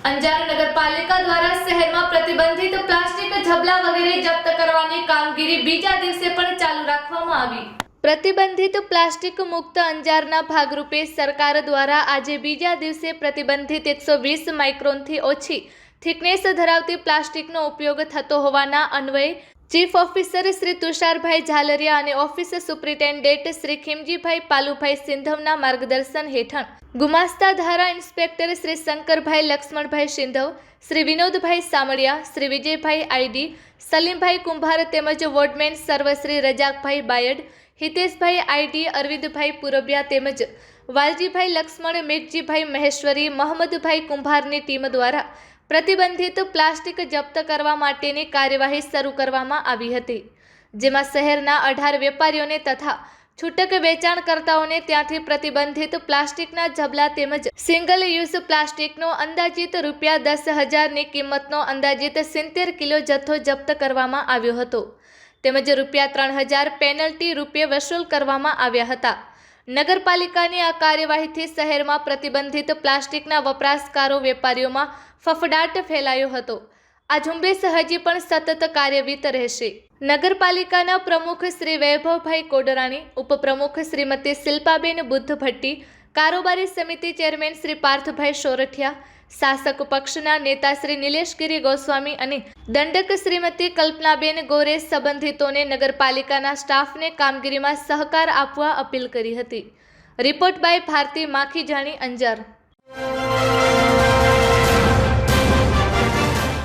અંજાર નગરપાલિકા દ્વારા શહેરમાં પ્રતિબંધિત પ્લાસ્ટિક ઝબલા વગેરે જપ્ત કરવાની કામગીરી બીજા દિવસે પણ ચાલુ રાખવામાં આવી. પ્રતિબંધિત પ્લાસ્ટિક મુક્ત અંજારના ભાગરૂપે સરકાર દ્વારા આજે બીજા દિવસે પ્રતિબંધિત એકસો વીસ માઇક્રોનથી ઓછી થિકનેસ ધરાવતી પ્લાસ્ટિકનો ઉપયોગ થતો હોવાના અન્વયે ચીફ ઓફિસર શ્રી તુષારભાઈ ઝાલરિયા અને ઓફિસ સુપ્રિન્ટેન્ડન્ટ શ્રી ખીમજીભાઈ પાલુભાઈ સિંધવના માર્ગદર્શન હેઠળ ગુમાસ્તા ધારા ઇન્સ્પેક્ટર શ્રી શંકરભાઈ લક્ષ્મણભાઈ સિંધવ, શ્રી વિનોદભાઈ સામળિયા, શ્રી વિજયભાઈ આઈડી, સલીમભાઈ કુંભાર તેમજ વોર્ડમેન સર્વશ્રી રજાકભાઈ બાયડ, હિતેશભાઈ આઈડી, અરવિંદભાઈ પુરબિયા તેમજ વાલજીભાઈ લક્ષ્મણ, મેઘજીભાઈ મહેશ્વરી મહમદભાઈ કુંભારની ટીમ દ્વારા પ્રતિબંધિત પ્લાસ્ટિક જપ્ત કરવા માટેની કાર્યવાહી શરૂ કરવામાં આવી હતી, જેમાં શહેરના અઢાર વેપારીઓને તથા છૂટક વેચાણકર્તાઓને ત્યાંથી પ્રતિબંધિત પ્લાસ્ટિકના ઝબલા તેમજ સિંગલ યુઝ પ્લાસ્ટિકનો અંદાજિત રૂપિયા દસ હજારની કિંમતનો અંદાજિત સિત્તેર કિલો જથ્થો જપ્ત કરવામાં આવ્યો હતો, તેમજ રૂપિયા ત્રણ હજાર પેનલ્ટી રૂપે વસૂલ કરવામાં આવ્યા હતા. નગરપાલિકાની આ કાર્યવાહીથી શહેરમાં પ્રતિબંધિત પ્લાસ્ટિકના વપરાશકારો વેપારીઓમાં ફફડાટ ફેલાયો હતો. આ ઝુંબેશ હજી પણ સતત કાર્યવિત રહેશે. નગરપાલિકાના પ્રમુખ શ્રી વૈભવભાઈ કોડરાણી, ઉપપ્રમુખ શ્રીમતી શિલ્પાબેન બુદ્ધ ભટ્ટી કારોબારી સમિતિ ચેરમેન શ્રી પાર્થભાઈ સોરઠિયા, શાસક પક્ષના નેતા શ્રી નિલેશગીરી ગોસ્વામી અને દંડક શ્રીમતી કલ્પનાબેન ગોરે સંબંધિતોને નગરપાલિકાના સ્ટાફને કામગીરીમાં સહકાર આપવા અપીલ કરી હતી. Report by Bharti Makhijani Anjar.